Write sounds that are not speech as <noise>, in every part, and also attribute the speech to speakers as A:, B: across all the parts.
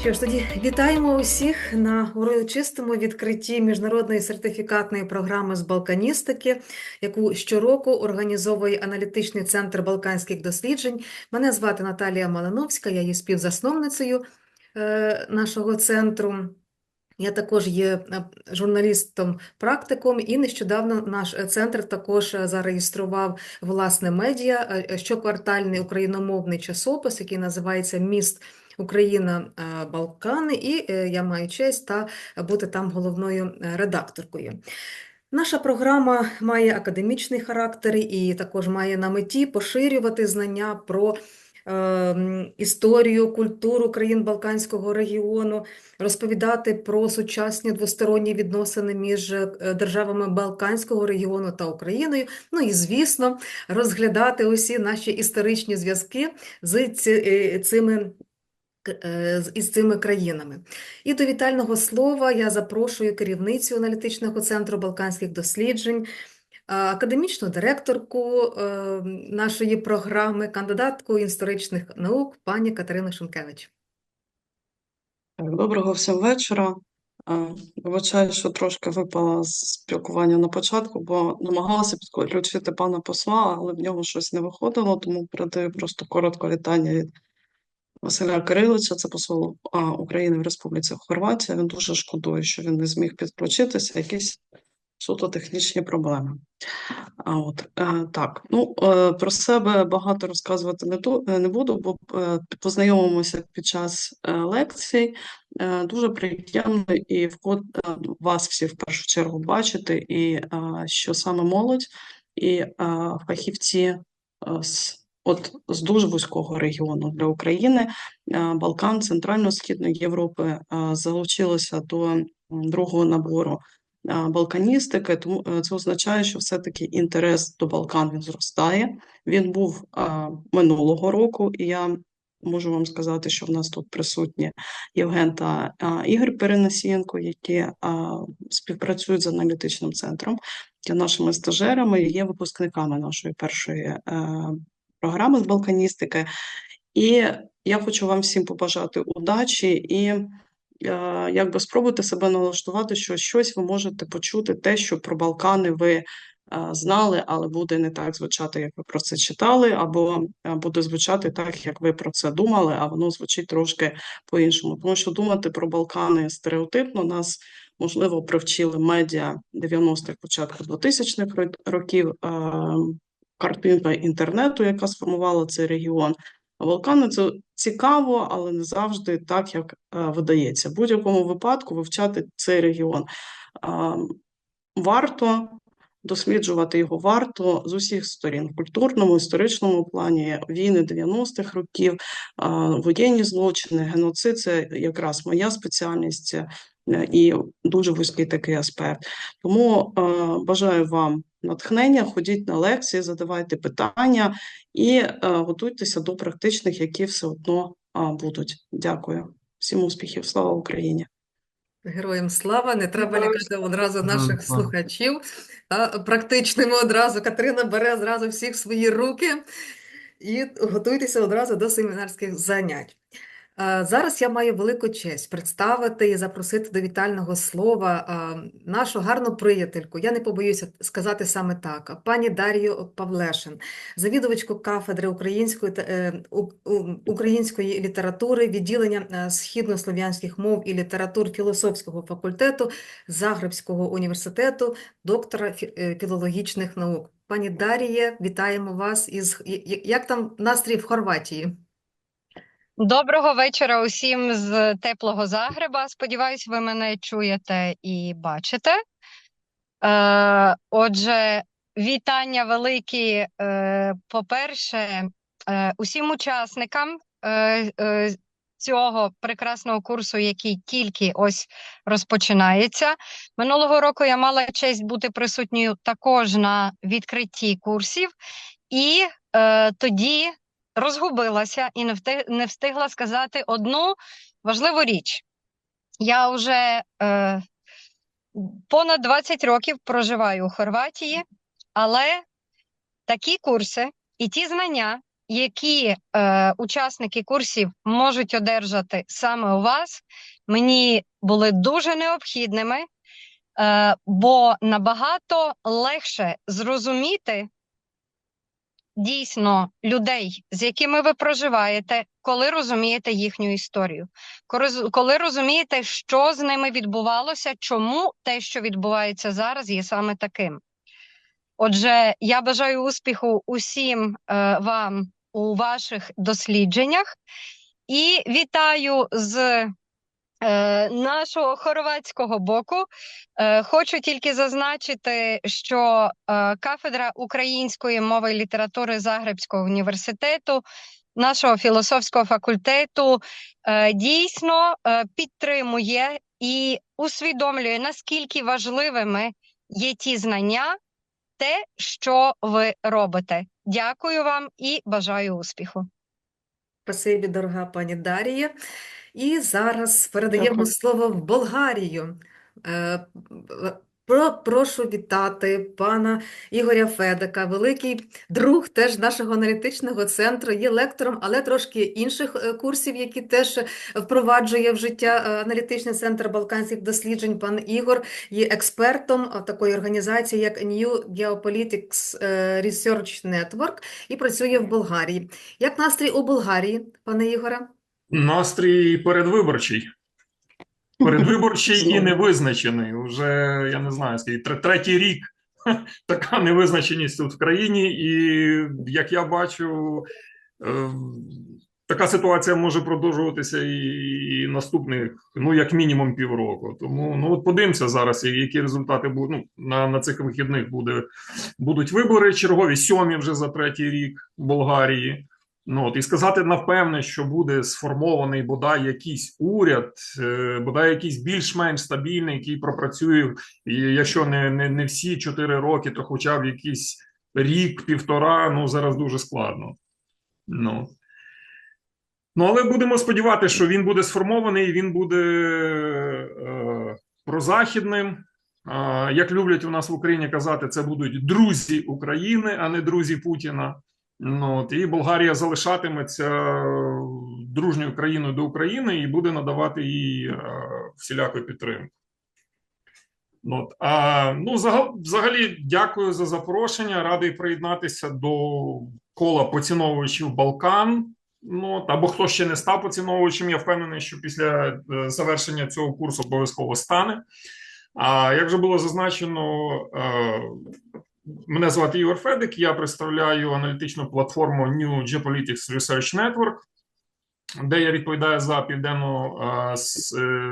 A: Що ж, тоді вітаємо усіх на урочистому відкритті міжнародної сертифікатної програми з балканістики, яку щороку організовує аналітичний центр балканських досліджень. Мене звати Наталія Малиновська, я є співзасновницею е, нашого центру. Я також є е, журналістом-практиком, і нещодавно наш е, центр також зареєстрував власне медіа, щоквартальний україномовний часопис, який називається Міст Україна е, Балкани, і е, я маю честь та бути там головною е, редакторкою. Наша програма має академічний характер і також має на меті поширювати знання про історію, культуру країн Балканського регіону, розповідати про сучасні двосторонні відносини між державами Балканського регіону та Україною. Ну і, звісно, розглядати усі наші історичні зв'язки з цими із цими країнами. І до вітального слова я запрошую керівницю аналітичного центру балканських досліджень, академічну директорку е, нашої програми, кандидатку історичних наук пані Катерину Шумкевич.
B: Доброго всім вечора. Е, Вибачаю, що трошки випала з спілкування на початку, бо намагалася підключити пана посла, але в нього щось не виходило, тому передаю просто коротко вітання від Василя Кирилича, це посол України в Республіці Хорватія. Він дуже шкодує, що він не зміг підключитися, якісь суто технічні проблеми. А от е, так, ну е, про себе багато розказувати не е, буду, бо познайомимося під час лекцій. Дуже приємно і е, вас всі в першу чергу бачити, і що саме молодь і фахівці з от з дуже вузького регіону для України, е, Балкан, Центрально-Східної Європи е, залучилися до другого набору балканістики, тому е, це означає, що все-таки інтерес до Балкан він зростає. Він був минулого року, і я можу вам сказати, що в нас тут присутні Євген та Ігор Перенесієнко, які співпрацюють з аналітичним центром, нашими стажерами, є випускниками нашої першої е, програми з балканістики. І я хочу вам всім побажати удачі і е, якби спробуйте себе налаштувати, що щось ви можете почути, те, що про Балкани ви е, знали, але буде не так звучати, як ви про це читали, або е, буде звучати так, як ви про це думали, а воно звучить трошки по-іншому. Тому що думати про Балкани стереотипно нас. Можливо, привчили медіа 90-х, початку 2000-х років, е, картинка інтернету, яка сформувала цей регіон. А Балкани це цікаво, але не завжди так, як е, видається. В будь-якому випадку вивчати цей регіон е, варто, досліджувати його варто з усіх сторін: в культурному, історичному плані, війни 90-х років, е, воєнні злочини, геноцид це якраз моя спеціальність і дуже вузький такий аспект. Тому е, бажаю вам натхнення, ходіть на лекції, задавайте питання і е, готуйтеся до практичних, які все одно е, будуть. Дякую. Всім успіхів. Слава Україні!
A: Героям слава, не треба лякати одразу наших слухачів. Практичними одразу. Катерина бере зразу всіх в свої руки і готуйтеся одразу до семінарських занять. Зараз я маю велику честь представити і запросити до вітального слова нашу гарну приятельку, я не побоюся сказати саме так, пані Дар'ю Павлешин, завідувачку кафедри української, та- е, української літератури, відділення е, східнослов'янських мов і літератур філософського факультету Загребського університету, доктора е, філологічних наук. Пані Дар'є, вітаємо вас із як там настрій в Хорватії?
C: Доброго вечора усім з теплого Загреба. Сподіваюсь, ви мене чуєте і бачите. Е, отже, вітання великі, е, по-перше, е, усім учасникам е, е, цього прекрасного курсу, який тільки ось розпочинається. Минулого року я мала честь бути присутньою також на відкритті курсів, і е, тоді розгубилася і не встигла сказати одну важливу річ. Я вже е, понад 20 років проживаю у Хорватії, але такі курси і ті знання, які е, учасники курсів можуть одержати саме у вас, мені були дуже необхідними, е, бо набагато легше зрозуміти дійсно людей, з якими ви проживаєте, коли розумієте їхню історію, коли, розумієте, що з ними відбувалося, чому те, що відбувається зараз, є саме таким. Отже, я бажаю успіху усім е, вам у ваших дослідженнях і вітаю з нашого хорватського боку. Е, хочу тільки зазначити, що е, кафедра української мови і літератури Загребського університету, нашого філософського факультету, е, дійсно е, підтримує і усвідомлює, наскільки важливими є ті знання, те, що ви робите. Дякую вам і бажаю успіху.
A: Спасибі, дорога пані Дарія. І зараз передаємо
B: Дякую.
A: слово в Болгарію. Е, Про, прошу вітати пана Ігоря Федека, великий друг теж нашого аналітичного центру, є лектором, але трошки інших е, курсів, які теж впроваджує в життя е, аналітичний центр балканських досліджень. Пан Ігор є експертом такої організації, як New Geopolitics Research Network, і працює в Болгарії. Як настрій у Болгарії, пане Ігоре?
D: Настрій передвиборчий. Передвиборчий і невизначений. Уже я не знаю, скільки третій рік така невизначеність тут в країні, і як я бачу, е, така ситуація може продовжуватися і наступних, ну як мінімум, півроку. Тому ну от подивимося зараз, які результати будуть. Ну, на, на цих вихідних буде, будуть вибори чергові, сьомі вже за третій рік в Болгарії. Ну от і сказати напевне, що буде сформований бодай якийсь уряд, е, бодай якийсь більш-менш стабільний, який пропрацює, якщо не, не, не всі чотири роки, то хоча б якийсь рік, півтора, ну зараз дуже складно. Ну. Ну, але будемо сподіватися, що він буде сформований, він буде е, прозахідним. Е, як люблять у нас в Україні казати, це будуть друзі України, а не друзі Путіна. Ну, от, і Болгарія залишатиметься дружньою країною до України і буде надавати їй е, всіляку підтримку. Ну, от, а, ну, взагалі, дякую за запрошення. Радий приєднатися до кола поціновувачів Балкан. Ну, або хто ще не став поціновувачем, я впевнений, що після е, завершення цього курсу обов'язково стане. А як вже було зазначено, е, Мене звати Ігор Федик, я представляю аналітичну платформу New Geopolitics Research Network, де я відповідаю за південно е,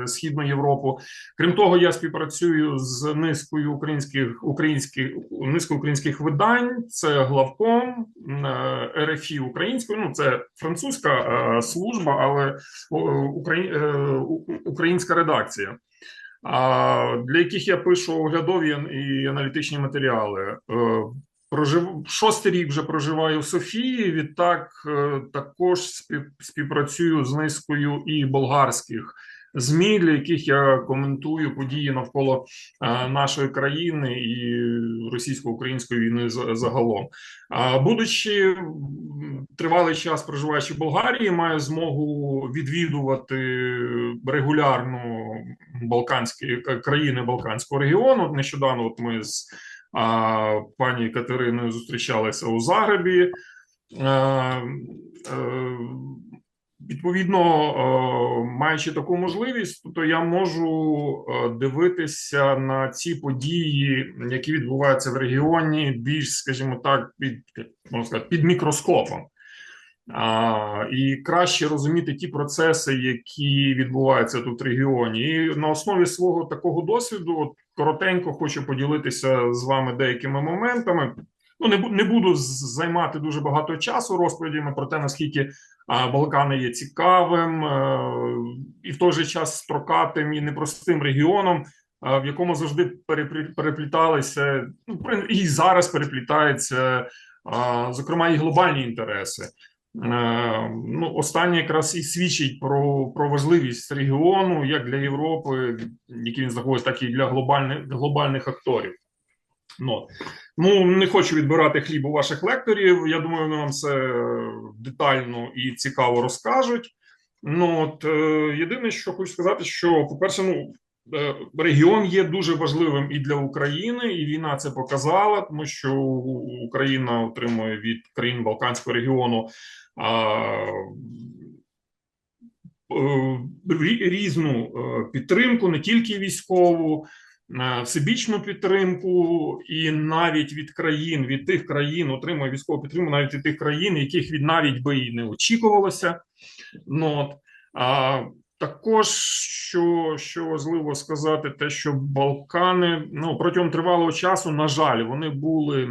D: східну Європу. Крім того, я співпрацюю з низкою українських українських низкою українських видань. Це главком е, РФІ українською. Ну це французька е, служба, але українська редакція для яких я пишу оглядові і аналітичні матеріали. Е, Прожив шостий рік вже проживаю в Софії. Відтак е, також спів, співпрацюю з низкою і болгарських ЗМІ, для яких я коментую події навколо е, нашої країни і російсько-української війни за- загалом. Будучи тривалий час проживаючи в Болгарії, маю змогу відвідувати регулярно балканські країни Балканського регіону. Нещодавно от ми з пані Катериною зустрічалися у Загребі. Е, е, Відповідно, е, маючи таку можливість, то я можу е, дивитися на ці події, які відбуваються в регіоні, більш, скажімо так, під можна сказати, під мікроскопом. І краще розуміти ті процеси, які відбуваються тут в регіоні. І на основі свого такого досвіду, от коротенько хочу поділитися з вами деякими моментами. Ну, не, не буду займати дуже багато часу розповідями про те, наскільки Балкани є цікавим е, і в той же час строкатим і непростим регіоном, а, в якому завжди переплі- перепліталися, ну, і зараз переплітаються, зокрема, і глобальні інтереси. Е, Ну, останнє якраз і свідчить про, про важливість регіону як для Європи, який він знаходить, так і для глобальних, глобальних акторів. Ну, ну, не хочу відбирати хліб у ваших лекторів. Я думаю, вони вам все детально і цікаво розкажуть. Ну, от, е, єдине, що хочу сказати, що, по-перше, ну, е, регіон є дуже важливим і для України, і війна це показала, тому що Україна отримує від країн Балканського регіону а, е, різну підтримку, не тільки військову, всебічну підтримку, і навіть від країн, від тих країн отримує військову підтримку, навіть від тих країн, яких від навіть би і не очікувалося. Ну, от. А, також, що, що важливо сказати, те, що Балкани ну, протягом тривалого часу, на жаль, вони були е,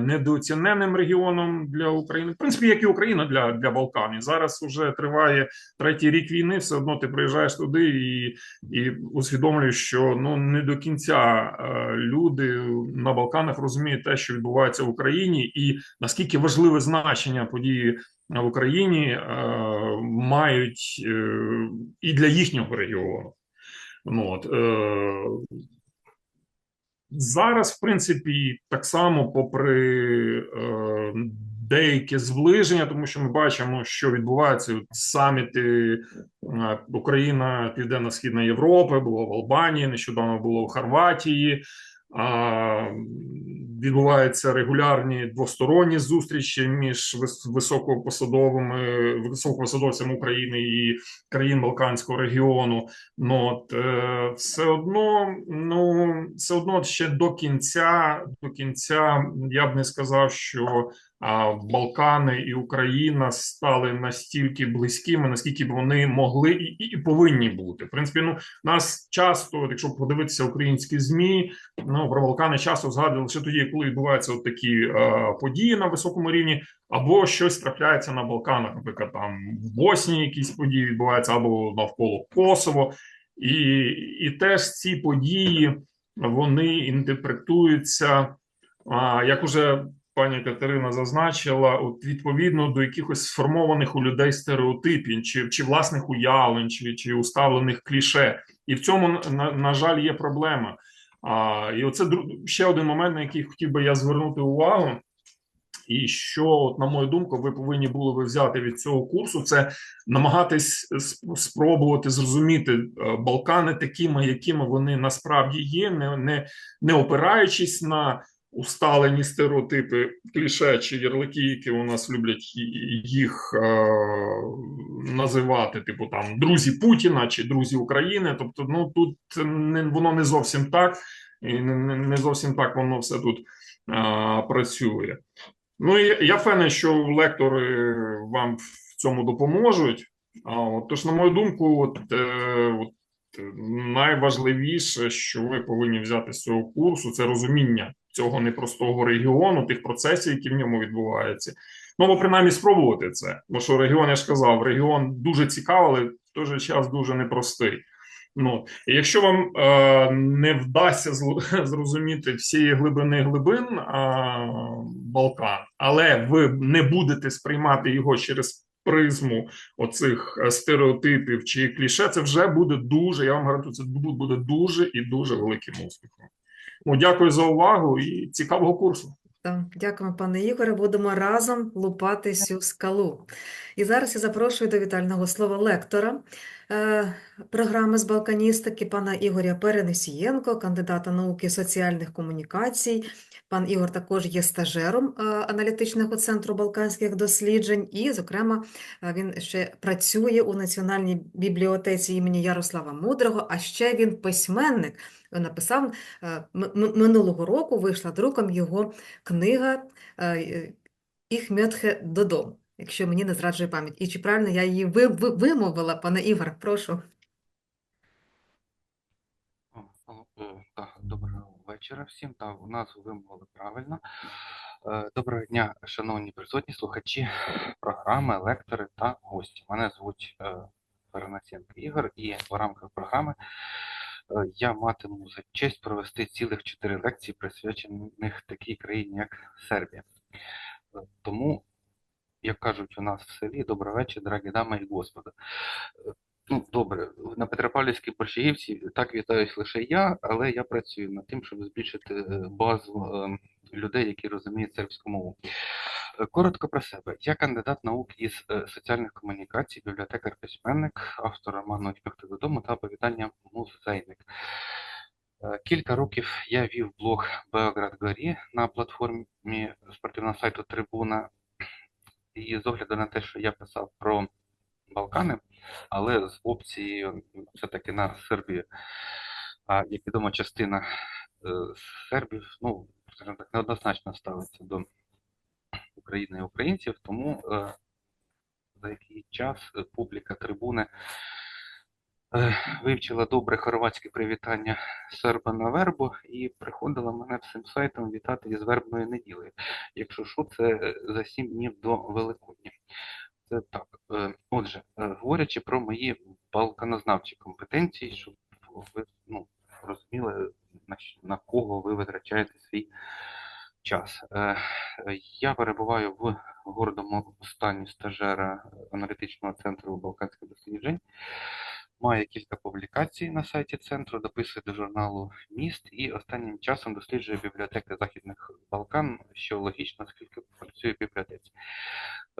D: недооціненим регіоном для України. В принципі, як і Україна для, для Балканів. Зараз вже триває третій рік війни. Все одно ти приїжджаєш туди і, і усвідомлюєш, що ну не до кінця е, люди на Балканах розуміють те, що відбувається в Україні, і наскільки важливе значення події в Україні е, мають е, і для їхнього регіону. Ну, от, е, зараз, в принципі, так само, попри е, деякі зближення, тому що ми бачимо, що відбувається от саміти е, Україна, Південно-Східна Європа, було в Албанії, нещодавно було в Хорватії. Відбуваються регулярні двосторонні зустрічі між вис- високопосадовими високопосадовцями України і країн Балканського регіону. Ну от е, все одно, ну все одно ще до кінця, до кінця я б не сказав, що Балкани і Україна стали настільки близькими, наскільки вони могли і, і, повинні бути. В принципі, ну нас часто, якщо подивитися українські змі, ну про Балкани часто згадували лише тоді, коли відбуваються от такі е, події на високому рівні, або щось трапляється на Балканах, наприклад, там в Боснії якісь події відбуваються, або навколо Косово, і, і теж ці події вони інтерпретуються, як уже пані Катерина зазначила, от відповідно до якихось сформованих у людей стереотипів, чи, чи власних уявлень, чи, чи уставлених кліше. І в цьому, на, на жаль, є проблема. А, і оце ще один момент, на який хотів би я звернути увагу. І що, от, на мою думку, ви повинні були би взяти від цього курсу, це намагатись спробувати зрозуміти е, Балкани такими, якими вони насправді є, не, не, не опираючись на усталені стереотипи, кліше чи ярлики, які у нас люблять їх е, називати, типу там друзі Путіна чи друзі України. Тобто, ну тут не воно не зовсім так, і не, не- зовсім так воно все тут е, працює. Ну і я впевнений, що лектори вам в цьому допоможуть. А, от, тож, на мою думку, от, е, от, найважливіше, що ви повинні взяти з цього курсу, це розуміння цього непростого регіону, тих процесів, які в ньому відбуваються. Ну, або принаймні спробувати це. Бо що регіон, я ж казав, регіон дуже цікавий, але в той же час дуже непростий. Ну, і якщо вам е, не вдасться <laughs> зрозуміти всієї глибини глибин е, Балкан, але ви не будете сприймати його через призму оцих е, стереотипів чи кліше, це вже буде дуже, я вам гарантую, це буде дуже і дуже великим успіхом. Ну, дякую за увагу і цікавого курсу.
A: Так, дякуємо, пане Ігоре. Будемо разом лупати цю скалу. І зараз я запрошую до вітального слова лектора е, програми з балканістики пана Ігоря Перенесієнко, кандидата науки соціальних комунікацій. Пан Ігор також є стажером е, аналітичного центру балканських досліджень, і, зокрема, е, він ще працює у Національній бібліотеці імені Ярослава Мудрого, а ще він письменник. Написав е, минулого року вийшла друком його книга е, «Ich додому», якщо мені не зраджує пам'ять. І чи правильно я її ви, ви- вимовила, пане Ігор, прошу.
E: Доброго вечора всім. Так, у нас вимовили правильно. Е, Доброго дня, шановні присутні слухачі програми, лектори та гості. Мене звуть Перенасенко Ігор, і в рамках програми я матиму за честь провести цілих чотири лекції, присвячених такій країні, як Сербія. Е, Тому, як кажуть у нас в селі, добрий вечір, дорогі дами і господи. Е, Ну, добре, на Петропавлівській Борщагівці так вітаюсь лише я, але я працюю над тим, щоб збільшити е, базу е, людей, які розуміють сербську мову. Е, Коротко про себе. Я кандидат наук із е, соціальних комунікацій, бібліотекар-письменник, автор роману «Тягти додому» та оповідання «Музейник». Е, Кілька років я вів блог Белград Горі на платформі спортивного сайту Трибуна. І з огляду на те, що я писав про Балкани, але з опцією все-таки на Сербію. А як відомо, частина сербів, ну, скажімо так, неоднозначно ставиться до України і українців, тому е, за який час е, публіка трибуни е, вивчила добре хорватське привітання серба на вербу і приходила мене всім сайтом вітати із вербною неділею. Якщо що, це за сім днів до Великодня. Це так. Отже, говорячи про мої балканознавчі компетенції, щоб ви ну, розуміли, на, кого ви витрачаєте свій час. Е, Я перебуваю в гордому стані стажера аналітичного центру Балканських досліджень. Маю кілька публікацій на сайті центру, дописую до журналу Міст і останнім часом досліджую бібліотеки Західних Балкан, що логічно, оскільки працюю в бібліотеці.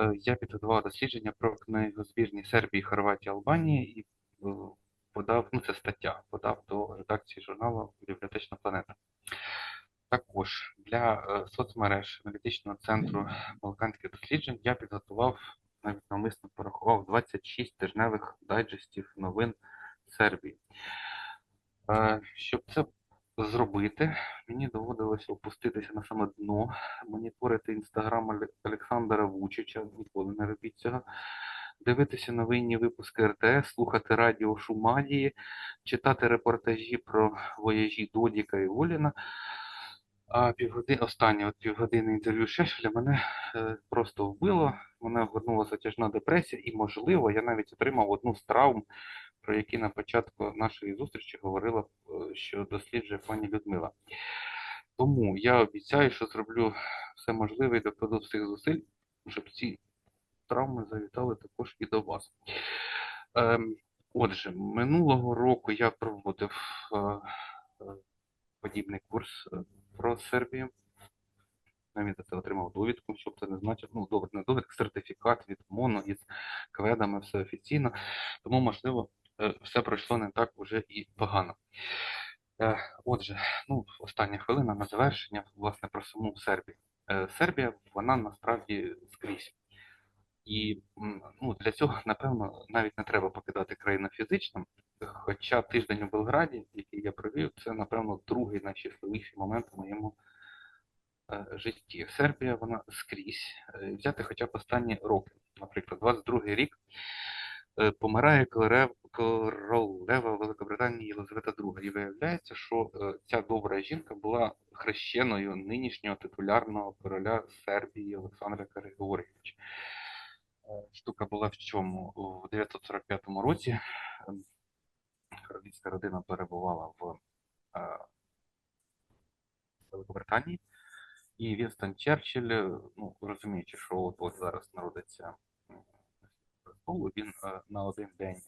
E: Е, Я підготував дослідження про книгозбірні Сербії, Хорватії, Албанії і е, подав, ну це стаття, подав до редакції журналу Бібліотечна планета. Також для е, соцмереж аналітичного центру Балканських досліджень я підготував, навіть навмисно порахував 26 тижневих дайджестів новин Сербії. Е, Щоб це зробити, мені доводилося опуститися на саме дно, моніторити інстаграм Олександра Вучича, ніколи не робіть цього, дивитися новинні випуски РТС, слухати радіо Шумалії, читати репортажі про вояжі Додіка і Воліна. А півгодини, останнє от півгодини інтерв'ю Шешеля мене е, просто вбило, мене вгорнула затяжна депресія, і, можливо, я навіть отримав одну з травм, про які на початку нашої зустрічі говорила, е, що досліджує пані Людмила. Тому я обіцяю, що зроблю все можливе і докладу всіх зусиль, щоб ці травми завітали також і до вас. Ем, отже, минулого року я проводив е, е, подібний курс е, про Сербію. Навіть за це отримав довідку, щоб це не значить, ну, добре, не довідку, сертифікат від МОНу із кведами, все офіційно. Тому, можливо, все пройшло не так уже і погано. Отже, ну, остання хвилина на завершення, власне, про саму Сербію. Сербія, вона насправді скрізь. І ну, для цього, напевно, навіть не треба покидати країну фізично. Хоча тиждень у Белграді, який я провів, це, напевно, другий найщасливіший момент у моєму е, житті. Сербія, вона скрізь. Е, Взяти хоча б останні роки. Наприклад, 22-й рік е, помирає королев- королева Великобританії Єлизавета II. І виявляється, що е, ця добра жінка була хрещеною нинішнього титулярного короля Сербії Олександра Григорійовича. Штука була в чому? У 945 році ем, королівська родина перебувала в е, Великобританії, і Вінстон Черчилль, е, ну розуміючи, що от, от зараз народиться престолу, він е, на один день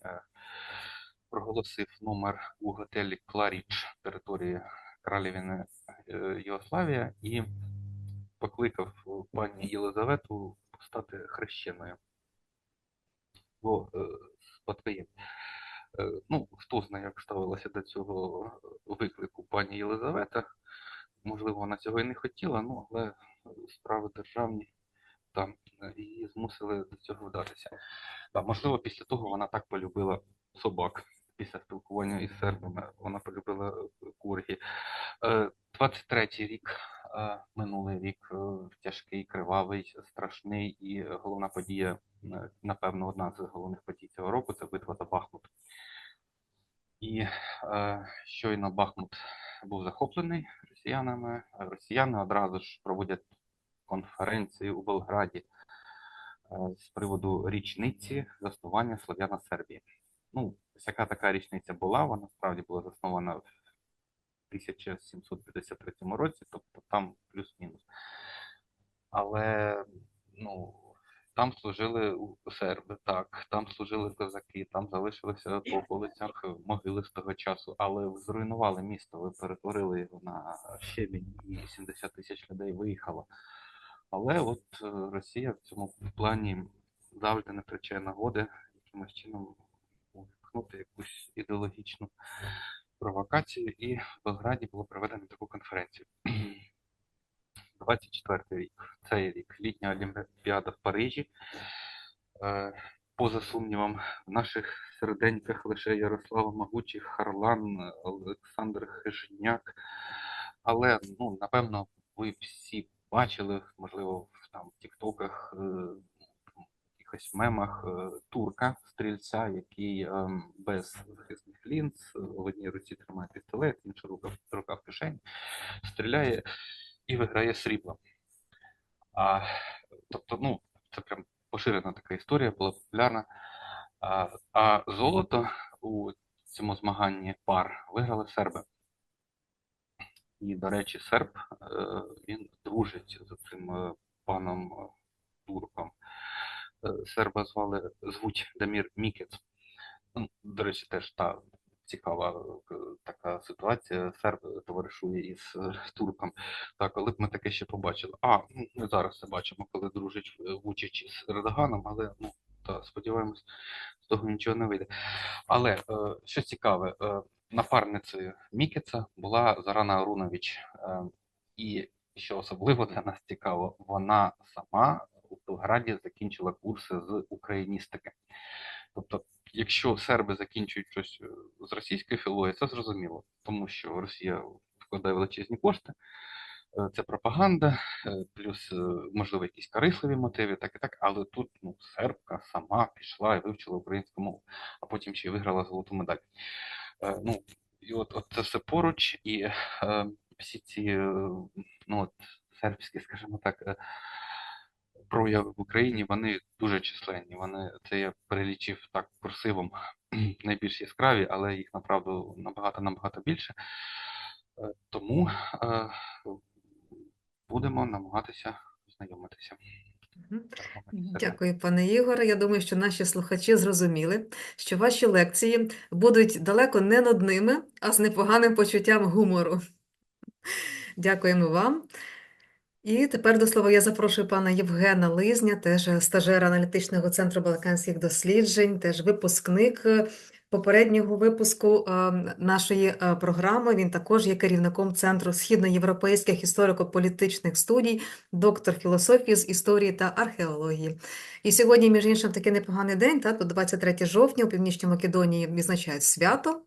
E: проголосив номер у готелі Кларіч території Кралівіни е, Єгославія і покликав пані Єлизавету стати хрещеною. Бо е, спадкоєм. Е, Ну, хто знає, як ставилася до цього виклику пані Єлизавета. Можливо, вона цього і не хотіла, ну, але справи державні там е, її змусили до цього вдатися. Та, можливо, після того вона так полюбила собак. Після спілкування із сербами вона полюбила е, кургі. Е, 23-й рік, е, минулий рік, е, тяжкий, кривавий, страшний, і головна подія, е, напевно, одна з головних подій цього року це битва за Бахмут. І е, щойно Бахмут був захоплений росіянами. е, Росіяни одразу ж проводять конференцію у Белграді е, з приводу річниці заснування Слов'яна Сербії. Ну, яка така річниця була, вона справді була заснована в 1753 році, тобто там плюс-мінус. Але ну, Там служили серби, так, там служили козаки, там залишилися по околицях могили з того часу, але зруйнували місто, ви перетворили його на щебінь, і 70 тисяч людей виїхало. Але от е, Росія в цьому плані завжди не втрачає нагоди якимось чином увімкнути якусь ідеологічну провокацію, і в Белграді було проведено таку конференцію. <clears throat> 24 рік, цей рік, літня Олімпіада в Парижі. Е, Поза сумнівом, в наших серденьках лише Ярослава Могучий, Харлан, Олександр Хижняк. Але, ну, напевно, ви всі бачили, можливо, в там тіктоках, е, якихось мемах е, турка, стрільця, який ем, без захисних лінз, е, в одній руці тримає пістолет, інша рука, рука в кишені, стріляє і виграє срібло. А, тобто, ну, це прям поширена така історія, була популярна. А, а золото у цьому змаганні пар виграли серби. І, до речі, серб е, він дружить з цим паном Серба звали звуть Дамір Мікец. Ну, До речі, теж та цікава е, така ситуація. Серб товаришує із е, турком. Так, коли б ми таке ще побачили. А, ну, ми зараз це бачимо, коли дружить е, Вучич із Ердоганом, але ну, та, сподіваємось, з того нічого не вийде. Але е, що цікаве, е, напарницею Мікеца була Зарана Арунович. Е, і що особливо для нас цікаво, вона сама у закінчила курси з україністики. Тобто, якщо серби закінчують щось е, з російської філології, це зрозуміло, тому що Росія вкладає величезні кошти. Е, Це пропаганда, е, плюс, можливо, якісь корисливі мотиви, так і так. Але тут ну, сербка сама пішла і вивчила українську мову, а потім ще й виграла золоту медаль. Ну, і от, от це все поруч, і е, всі ці е, ну, от, сербські, скажімо так, прояви в Україні, вони дуже численні. Вони це я перелічив так курсивом <clears throat> найбільш яскраві, але їх направду набагато набагато більше. Е, Тому е, будемо намагатися знайомитися. Знайомитися.
A: Дякую, пане Ігоре. Я думаю, що наші слухачі зрозуміли, що ваші лекції будуть далеко не нудними, а з непоганим почуттям гумору. Дякуємо вам. І тепер до слова я запрошую пана Євгена Лизня, теж стажера аналітичного центру балканських досліджень, теж випускник попереднього випуску е, нашої е, програми. Він також є керівником Центру східноєвропейських історико-політичних студій, доктор філософії з історії та археології. І сьогодні, між іншим, такий непоганий день, так, от 23 жовтня у Північній Македонії відзначають свято.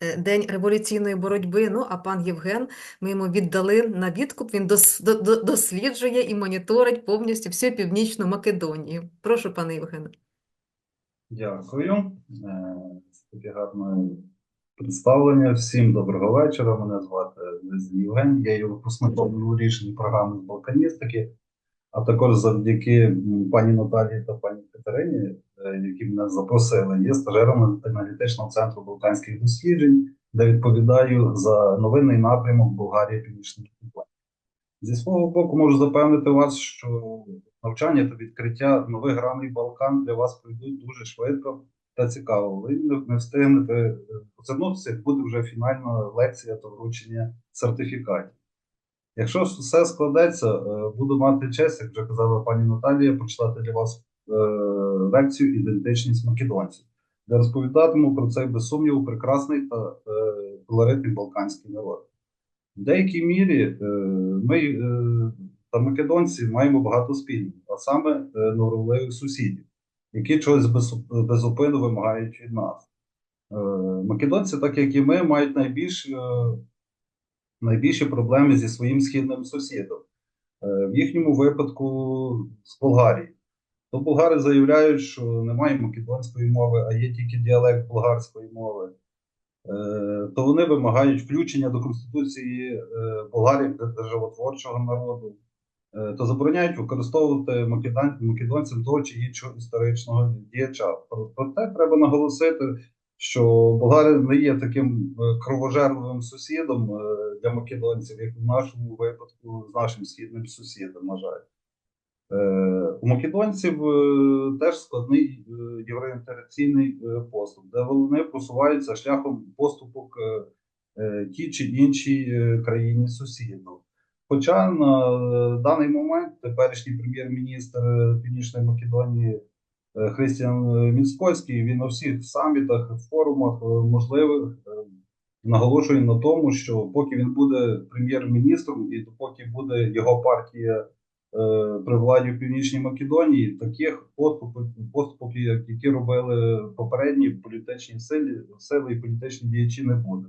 A: Е, День революційної боротьби. Ну, а пан Євген, ми йому віддали на відкуп. Він дос, до- до- досліджує і моніторить повністю всю Північну Македонію. Прошу, пане Євгене.
F: Дякую. Е, таке гарне представлення. Всім доброго вечора. Мене звати Євген. Я є випускником минулорічної програми з балканістики, а також завдяки пані Наталії та пані Катерині, які мене запросили, є стажером аналітичного центру балканських досліджень, де відповідаю за новинний напрямок Болгарії Північний Китай. Зі свого боку, можу запевнити вас, що навчання та відкриття нових граней Балкан для вас пройдуть дуже швидко та цікаво. Ви не, не встигнете е, як буде вже фінальна лекція та вручення сертифікатів. Якщо все складеться, е, буду мати честь, як вже казала пані Наталія, прочитати для вас е, лекцію Ідентичність македонців, де розповідатиму про цей без сумніву прекрасний та е, колоритний балканський народ. В деякій мірі е, ми е, та македонці маємо багато спільного, а саме норовливих сусідів, які чогось без, безупину вимагають від нас. Македонці, так як і ми, мають найбільш, найбільші проблеми зі своїм східним сусідом. В їхньому випадку з Болгарії. То болгари заявляють, що немає македонської мови, а є тільки діалект болгарської мови. Е, то вони вимагають включення до Конституції е, Болгарії як державотворчого народу, Е, то забороняють використовувати македон- македонцям того чи іншого історичного діяча. Проте треба наголосити, що болгари не є таким кровожерливим сусідом для македонців, як в нашому випадку з нашим східним сусідом, на жаль. Е, У македонців е, теж складний е, євроінтеграційний поступ, де вони просуваються шляхом поступок ті чи інші е, країні сусіду. Хоча на даний момент теперішній прем'єр-міністр Північної Македонії Христіан е, він на всіх самітах, форумах можливих наголошує на тому, що поки він буде прем'єр-міністром і поки буде його партія при владі в Північній Македонії, таких поступок, які робили попередні політичні сили, сили і політичні діячі, не буде.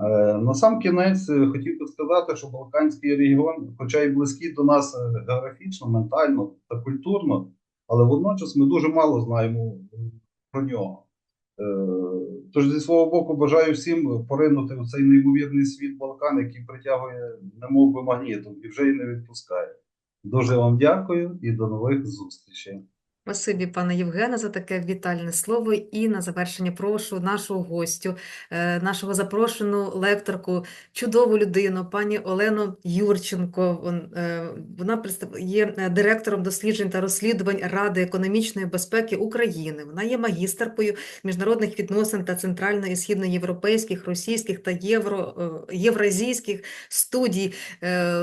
F: Е, На сам кінець е, хотів би сказати, що Балканський регіон, хоча й близький до нас е, географічно, ментально та культурно, але водночас ми дуже мало знаємо е, про нього. Е, Тож зі свого боку бажаю всім поринути у цей неймовірний світ Балкан, який притягує немов би магнітом і вже й не відпускає. Дуже вам дякую і до нових зустрічей.
A: Спасибі, пане Євгене, за таке вітальне слово. І на завершення прошу нашого гостю, е, нашого запрошену лекторку, чудову людину, пані Олену Юрченко. Е, Вона є е, директором досліджень та розслідувань Ради економічної безпеки України. Вона є магістеркою міжнародних відносин та центрально- і східноєвропейських, російських та євро, євразійських студій.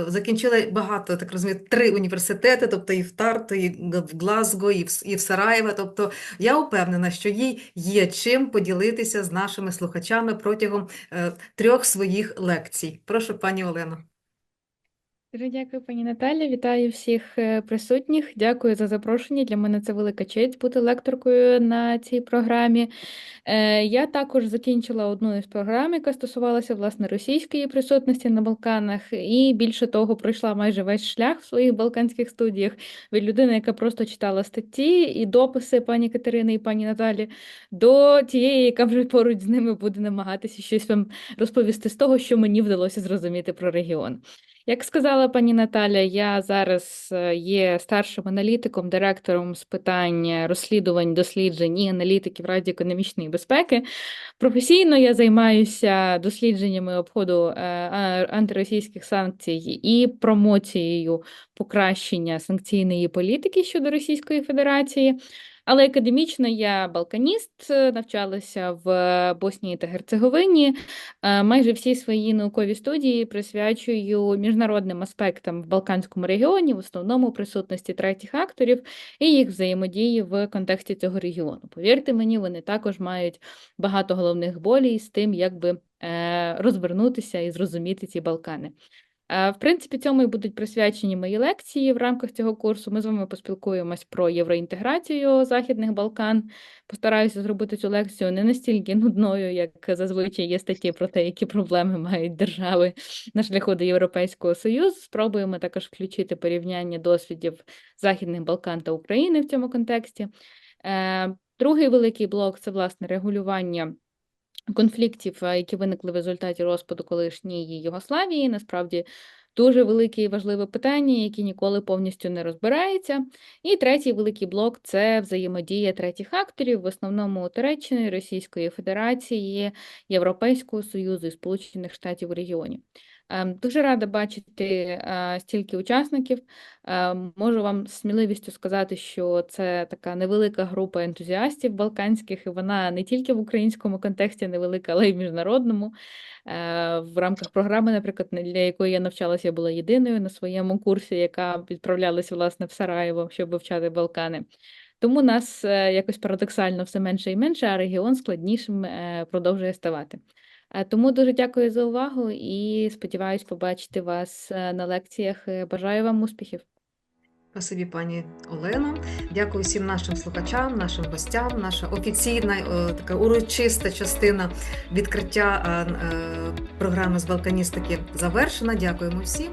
A: Закінчила багато, так розумію, три університети, тобто і в Тарту, і в Глазго, і в, і в Сараєва. Тобто я впевнена, що їй є чим поділитися з нашими слухачами протягом е, трьох своїх лекцій. Прошу, пані Олено.
G: Дуже дякую, пані Наталі. Вітаю всіх е, присутніх. Дякую за запрошення. Для мене це велика честь бути лекторкою на цій програмі. Е, Я також закінчила одну із програм, яка стосувалася власне російської присутності на Балканах, і більше того, пройшла майже весь шлях в своїх балканських студіях від людини, яка просто читала статті і дописи пані Катерини і пані Наталі, до тієї, яка вже поруч з ними буде намагатися щось вам розповісти з того, що мені вдалося зрозуміти про регіон. Як сказала пані Наталя, я зараз е, є старшим аналітиком, директором з питань розслідувань, досліджень і аналітики в Раді економічної безпеки. Професійно я займаюся дослідженнями обходу е, антиросійських санкцій і промоцією покращення санкційної політики щодо Російської Федерації. Але академічно я балканіст, е, навчалася в Боснії та Герцеговині. Е, Майже всі свої наукові студії присвячую міжнародним аспектам в Балканському регіоні, в основному присутності третіх акторів і їх взаємодії в контексті цього регіону. Повірте мені, вони також мають багато головних болей з тим, як би е, розвернутися і зрозуміти ці Балкани. Е, В принципі, цьому і будуть присвячені мої лекції в рамках цього курсу. Ми з вами поспілкуємось про євроінтеграцію Західних Балкан. Постараюся зробити цю лекцію не настільки <laughs> нудною, як зазвичай є статті про те, які проблеми мають держави на шляху до Європейського Союзу. Спробуємо також включити порівняння досвідів Західних Балкан та України в цьому контексті. Е, Другий великий блок це власне регулювання конфліктів, е, які виникли в результаті розпаду колишньої Югославії. Насправді дуже велике і важливе питання, яке ніколи повністю не розбирається. І третій великий блок це взаємодія третіх акторів, в основному Туреччини, Російської Федерації, Європейського Союзу і Сполучених Штатів у регіоні. Ем, Дуже рада бачити е, стільки учасників. Ем, Можу вам сміливістю сказати, що це така невелика група ентузіастів балканських, і вона не тільки в українському контексті невелика, але й в міжнародному. Е, В рамках програми, наприклад, для якої я навчалася, я була єдиною на своєму курсі, яка відправлялася власне в Сараєво, щоб вивчати Балкани. Тому нас е, якось парадоксально все менше і менше, а регіон складнішим продовжує ставати. Е, Тому дуже дякую за увагу і сподіваюсь побачити вас е, на лекціях. Е, Бажаю вам успіхів.
A: Спасибі, пані Олено. Дякую всім нашим слухачам, нашим гостям. Наша офіційна така урочиста частина відкриття програми з балканістики завершена. Дякуємо всім.